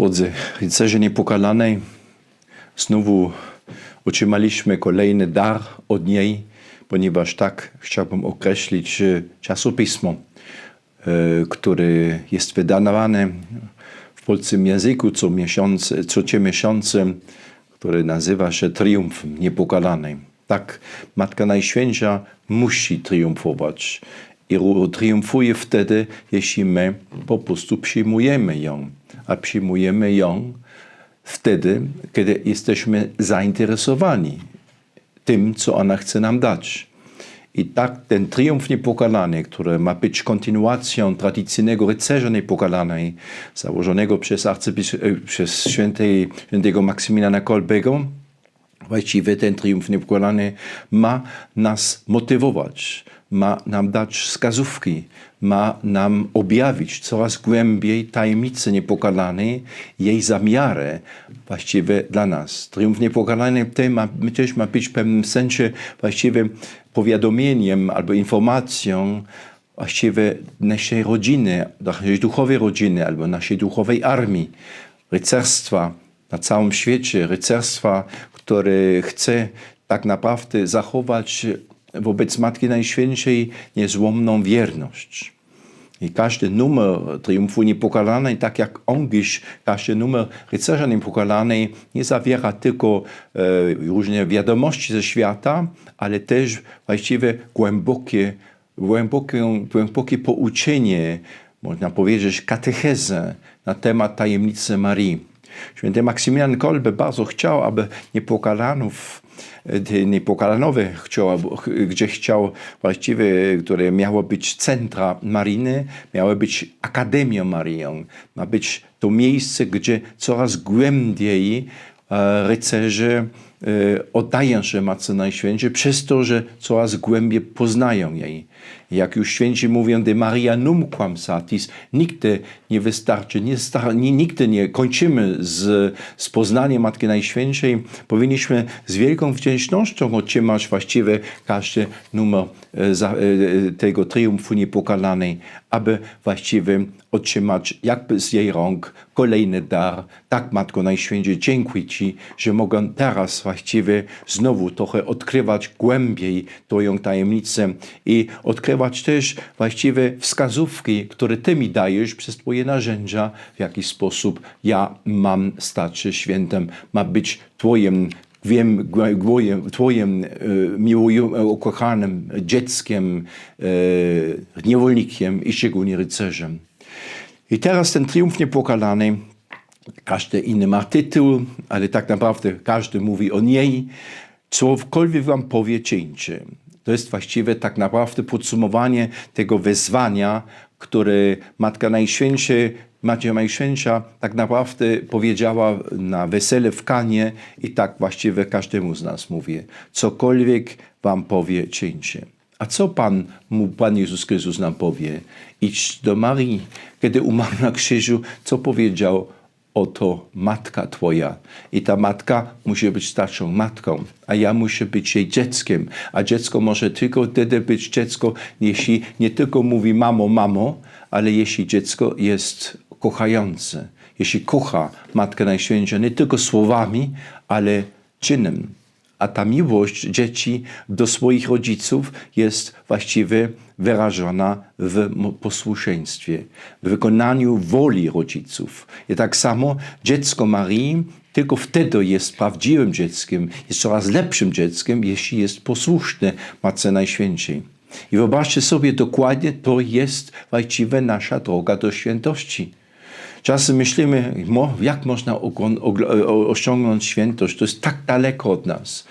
Drodzy, rycerze niepokalanej, znowu otrzymaliśmy kolejny dar od niej, ponieważ tak chciałbym określić czasopismo, e, które jest wydawane w polskim języku co, miesiące, co trzy miesiące, które nazywa się Triumf Niepokalanej. Tak, Matka Najświętsza musi triumfować. I triumfuje wtedy, jeśli my po prostu przyjmujemy ją. A przyjmujemy ją wtedy, kiedy jesteśmy zainteresowani tym, co ona chce nam dać. I tak ten triumf niepokalany, który ma być kontynuacją tradycyjnego rycerza niepokalanej, założonego przez, e, przez świętej, świętego Maksymiliana Kolbego, właściwie ten triumf niepokalany ma nas motywować, ma nam dać wskazówki, ma nam objawić coraz głębiej tajemnicę niepokalanej, jej zamiary właściwie dla nas. Triumf niepokalany ma, też ma być w pewnym sensie właściwie powiadomieniem albo informacją właściwie naszej rodziny, naszej duchowej rodziny albo naszej duchowej armii, rycerstwa na całym świecie, rycerstwa, które chce tak naprawdę zachować wobec Matki Najświętszej niezłomną wierność. I każdy numer Triumfu Niepokalanej, tak jak ongiś, każdy numer Rycerza Niepokalanej nie zawiera tylko e, różne wiadomości ze świata, ale też właściwie głębokie, głębokie, głębokie pouczenie, można powiedzieć katechezę na temat tajemnicy Marii. Święty Maksymilian Kolbe bardzo chciał, aby Niepokalanów te niepokalanowe chciał, gdzie chciał właściwie, które miało być centra Mariny, miało być Akademią Marią. Ma być to miejsce, gdzie coraz głębiej e, rycerze e, oddają się Matce Najświętszej przez to, że coraz głębiej poznają jej. Jak już święci mówią, de Maria numquam satis, nigdy nie wystarczy, nie sta, nie, nigdy nie kończymy z, z poznaniem Matki Najświętszej. Powinniśmy z wielką wdzięcznością otrzymać właściwie każdy numer za, e, tego triumfu niepokalanej, aby właściwie otrzymać jakby z jej rąk kolejny dar. Tak, Matko Najświętszej, dziękuję Ci, że mogę teraz właściwie znowu trochę odkrywać głębiej Twoją tajemnicę i odkrywać też właściwie wskazówki, które Ty mi dajesz przez Twoje narzędzia, w jaki sposób ja mam stać się świętem, ma być Twoim wiem, głojem, Twoim e, miłym, e, ukochanym dzieckiem, e, niewolnikiem i szczególnie rycerzem. I teraz ten triumf niepokalany, każdy inny ma tytuł, ale tak naprawdę każdy mówi o niej. Cokolwiek wam powie, czyńcie. To jest właściwie tak naprawdę podsumowanie tego wezwania, które Matka Najświętsza, Matka Najświętsza tak naprawdę powiedziała na wesele w Kanie i tak właściwie każdemu z nas mówi. Cokolwiek wam powie, czyńcie. A co Pan, mu Pan Jezus Chrystus nam powie? Idź do Marii. Kiedy umarł na krzyżu, co powiedział? Oto matka Twoja. I ta matka musi być starszą matką, a ja muszę być jej dzieckiem. A dziecko może tylko wtedy być dziecko, jeśli nie tylko mówi mamo, mamo, ale jeśli dziecko jest kochające. Jeśli kocha Matkę Najświętszą nie tylko słowami, ale czynem. A ta miłość dzieci do swoich rodziców jest właściwie wyrażona w posłuszeństwie, w wykonaniu woli rodziców. I tak samo dziecko Marii tylko wtedy jest prawdziwym dzieckiem, jest coraz lepszym dzieckiem, jeśli jest posłuszne Matce Najświętszej. I wyobraźcie sobie dokładnie, to jest właściwie nasza droga do świętości. Czasem myślimy, jak można osiągnąć świętość, to jest tak daleko od nas.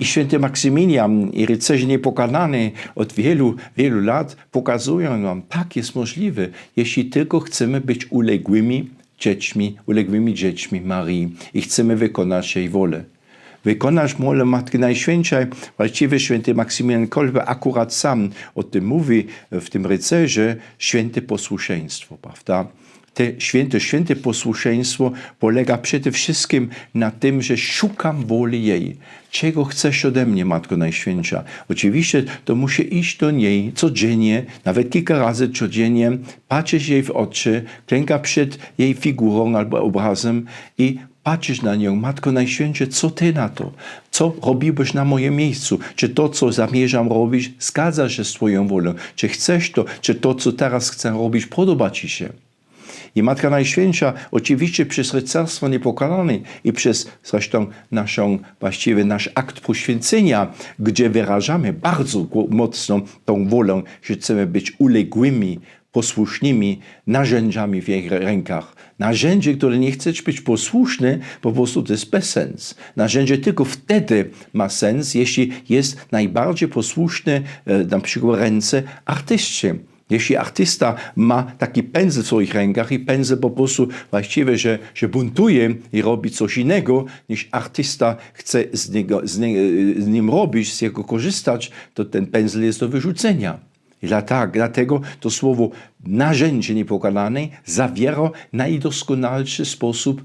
I święty Maksymilian i rycerze niepokalani od wielu, wielu lat pokazują nam, tak jest możliwe, jeśli tylko chcemy być uległymi dziećmi, uległymi dziećmi Marii i chcemy wykonać jej wolę. Wykonać wolę Matki Najświętszej, właściwie święty Maksymilian Kolbe akurat sam o tym mówi w tym rycerze, święte posłuszeństwo, prawda? Te święte, święte posłuszeństwo polega przede wszystkim na tym, że szukam woli jej. Czego chcesz ode mnie, Matko Najświętsza? Oczywiście to muszę iść do niej codziennie, nawet kilka razy codziennie, patrzeć jej w oczy, klęka przed jej figurą albo obrazem i patrzysz na nią, Matko Najświętsza, co ty na to? Co robiłbyś na moim miejscu? Czy to, co zamierzam robić, zgadza się z Twoją wolą? Czy chcesz to? Czy to, co teraz chcę robić, podoba Ci się? I Matka Najświętsza oczywiście przez rycerstwo niepokalanej i przez zresztą naszą, właściwie nasz akt poświęcenia, gdzie wyrażamy bardzo mocno tą wolę, że chcemy być uległymi, posłusznymi narzędziami w jej rękach. Narzędzie, które nie chcesz być posłuszny, po prostu to jest bez sens. Narzędzie tylko wtedy ma sens, jeśli jest najbardziej posłuszny, e, na przykład ręce artysty. Jeśli artysta ma taki pędzel w swoich rękach i pędzel po prostu właściwie, że, że buntuje i robi coś innego, niż artysta chce z, niego, z, nie, z nim robić, z niego korzystać, to ten pędzel jest do wyrzucenia. I tak, dlatego to słowo narzędzie niepokalanej zawiera najdoskonalszy sposób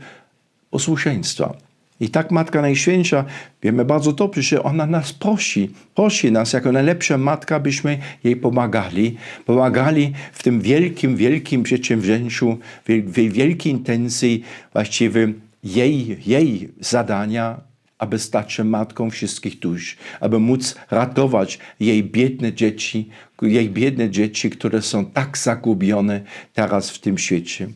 posłuszeństwa. I tak Matka Najświętsza, wiemy bardzo dobrze, że ona nas prosi, prosi nas jako najlepsza matka, byśmy jej pomagali. Pomagali w tym wielkim, wielkim przedsięwzięciu, w wielkiej intencji właściwie jej, jej zadania, aby stać się matką wszystkich dusz, aby móc ratować jej biedne dzieci, jej biedne dzieci, które są tak zagubione teraz w tym świecie.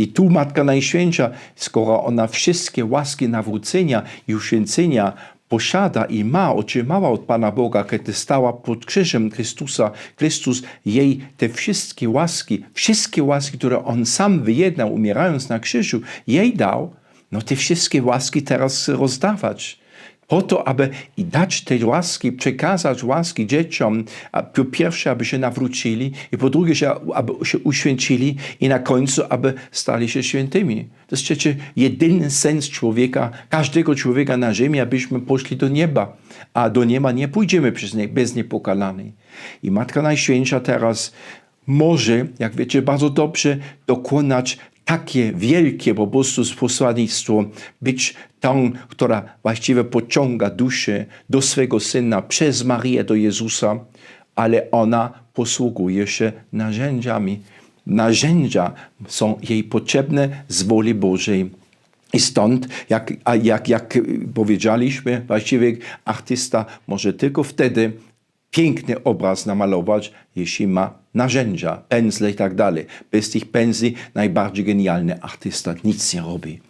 I tu Matka Najświętsza, skoro ona wszystkie łaski nawrócenia i uświęcenia posiada i ma, otrzymała od Pana Boga, kiedy stała pod krzyżem Chrystusa, Chrystus jej te wszystkie łaski, wszystkie łaski, które On sam wyjednał, umierając na krzyżu, jej dał, no te wszystkie łaski teraz rozdawać po to, aby i dać te łaski, przekazać łaski dzieciom, po pierwsze, aby się nawrócili i po drugie, aby się uświęcili i na końcu, aby stali się świętymi. To jest przecież jedyny sens człowieka, każdego człowieka na ziemi, abyśmy poszli do nieba, a do nieba nie pójdziemy przez nie, bez niepokalanej. I Matka Najświętsza teraz może, jak wiecie bardzo dobrze, dokonać takie wielkie po prostu posłannictwo, być tą, która właściwie pociąga duszę do swego Syna przez Marię do Jezusa, ale ona posługuje się narzędziami. Narzędzia są jej potrzebne z woli Bożej. I stąd, jak, jak, jak powiedzieliśmy, właściwie artysta może tylko wtedy piękny obraz namalować, jeśli ma narzędzia, pędzle i tak dalej. Bez tych pędzli najbardziej genialny artysta nic nie robi.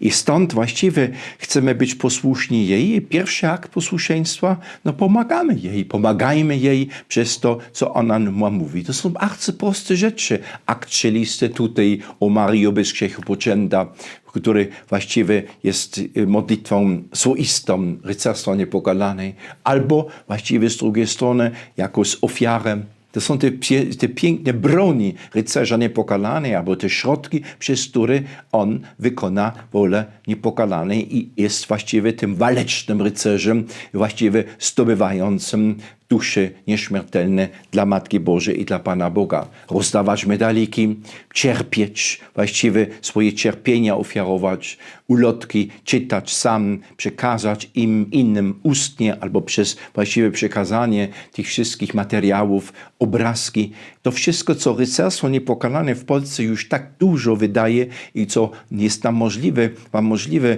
I stąd właściwie chcemy być posłuszni jej. Pierwszy akt posłuszeństwa, no pomagamy jej, pomagajmy jej przez to, co ona nam mówi. To są arcyproste rzeczy. Akt listy tutaj o Mario bez grzechu poczęta, który właściwie jest y, modlitwą swoistą rycerstwa niepokalanej, albo właściwie z drugiej strony jako z ofiarem. To są te, te piękne broni rycerza niepokalanej, albo te środki, przez które on wykona wolę niepokalanej i jest właściwie tym walecznym rycerzem, właściwie zdobywającym dusze nieśmiertelne dla Matki Bożej i dla Pana Boga. Rozdawać medaliki, cierpieć, właściwie swoje cierpienia ofiarować, ulotki czytać sam, przekazać im innym ustnie albo przez właściwe przekazanie tych wszystkich materiałów, obrazki. To wszystko, co rycerstwo niepokalane w Polsce już tak dużo wydaje i co jest nam możliwe, wam możliwe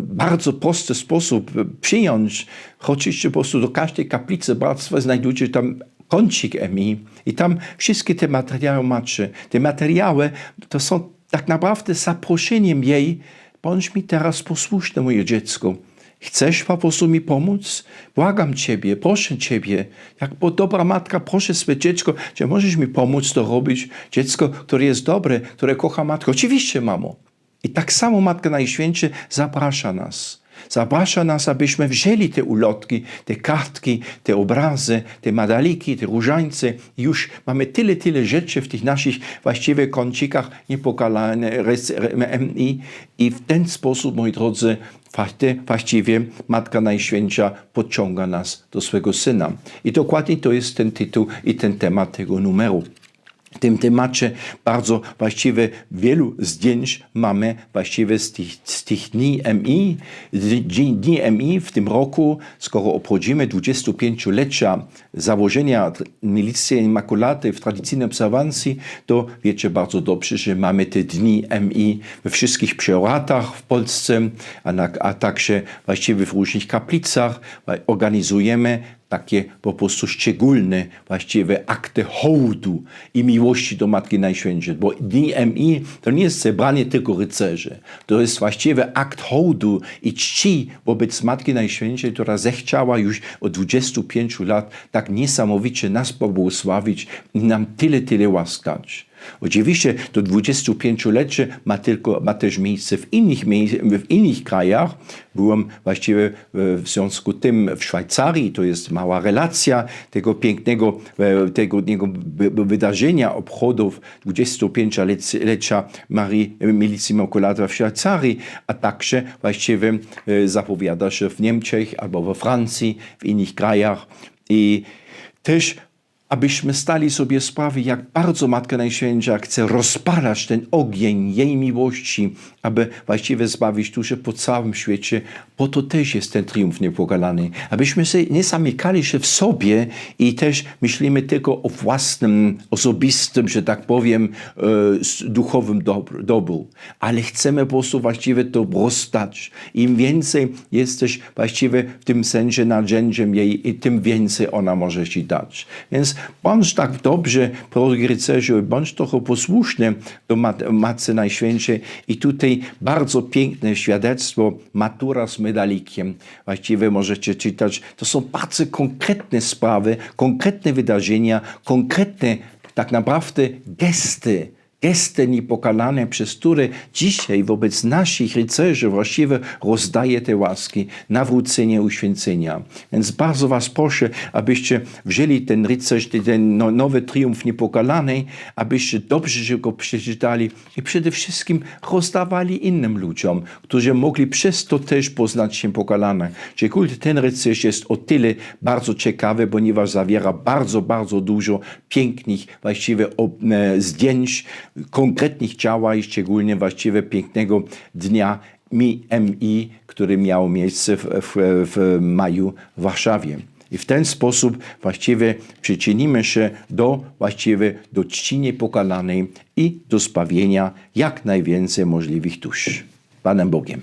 bardzo prosty sposób przyjąć, chodzicie po prostu do każdej kaplicy bractwa, znajdujecie tam kącik MI i tam wszystkie te materiały macie. Te materiały to są tak naprawdę zaproszeniem jej, bądź mi teraz posłuszne, moje dziecko. Chcesz po prostu mi pomóc? Błagam Ciebie, proszę Ciebie, jak dobra matka, proszę swe dziecko, czy możesz mi pomóc to robić? Dziecko, które jest dobre, które kocha matkę. Oczywiście, mamo. I tak samo Matka Najświętsza zaprasza nas. Zaprasza nas, abyśmy wzięli te ulotki, te kartki, te obrazy, te medaliki, te różańce. Już mamy tyle, tyle rzeczy w tych naszych właściwych kącikach niepokalane i, i w ten sposób, moi drodzy, właściwie Matka Najświętsza podciąga nas do swego Syna. I dokładnie to jest ten tytuł i ten temat tego numeru. W tym temacie bardzo właściwie wielu zdjęć mamy właściwie z tych, z tych dni MI. Dni, MI w tym roku, skoro obchodzimy 25-lecia założenia Milicji Immaculaty w tradycyjnej obserwacji, to wiecie bardzo dobrze, że mamy te dni MI we wszystkich przeoratach w Polsce, a, na, a także właściwie w różnych kaplicach. Organizujemy takie po prostu szczególne właściwie akty hołdu i miłości do Matki Najświętszej. Bo Dni MI to nie jest zebranie tylko rycerzy. To jest właściwie akt hołdu i czci wobec Matki Najświętszej, która zechciała już od 25 lat tak niesamowicie nas pobłogosławić i nam tyle, tyle łask dać. Oczywiście to 25-lecie ma, ma też miejsce w innych, w innych krajach. Byłem właściwie e, w związku tym w Szwajcarii, to jest mała relacja tego pięknego e, tego, tego wy- wydarzenia, obchodów 25-lecia Marii Milicji Immaculata w Szwajcarii, a także właściwie e, zapowiada się w Niemczech albo we Francji, w innych krajach. I też abyśmy stali sobie sprawy, jak bardzo Matka Najświętsza chce rozpalać ten ogień jej miłości, aby właściwie zbawić duszę po całym świecie. Po to też jest ten triumf niepokalany. Abyśmy nie zamykali się w sobie i też myślimy tylko o własnym, osobistym, że tak powiem, e, duchowym dobru, dobru. Ale chcemy po prostu właściwie to rozdać. Im więcej jesteś właściwie w tym sensie narzędziem jej, tym więcej ona może ci dać. Więc bądź tak dobrze, drogi rycerzu, bądź trochę posłuszny do Mat- Matce Najświętszej. I tutaj bardzo piękne świadectwo, matura z medalikiem. Właściwie możecie czytać. To są bardzo konkretne sprawy, konkretne wydarzenia, konkretne tak naprawdę gesty gesty niepokalane, przez które dzisiaj wobec naszych rycerzy właściwie rozdaje te łaski, nawrócenie, uświęcenia. Więc bardzo was proszę, abyście wzięli ten rycerz, ten no- nowy triumf niepokalany, abyście dobrze go przeczytali i przede wszystkim rozdawali innym ludziom, którzy mogli przez to też poznać się pokalane. Że kult ten rycerz jest o tyle bardzo ciekawy, ponieważ zawiera bardzo, bardzo dużo pięknych właściwie e, zdjęć, konkretnych działań, szczególnie właściwie pięknego dnia Mi- który miał miejsce w, w, w maju w Warszawie. I w ten sposób właściwie przyczynimy się do właściwie do czci niepokalanej i do zbawienia jak najwięcej możliwych dusz. Panem Bogiem.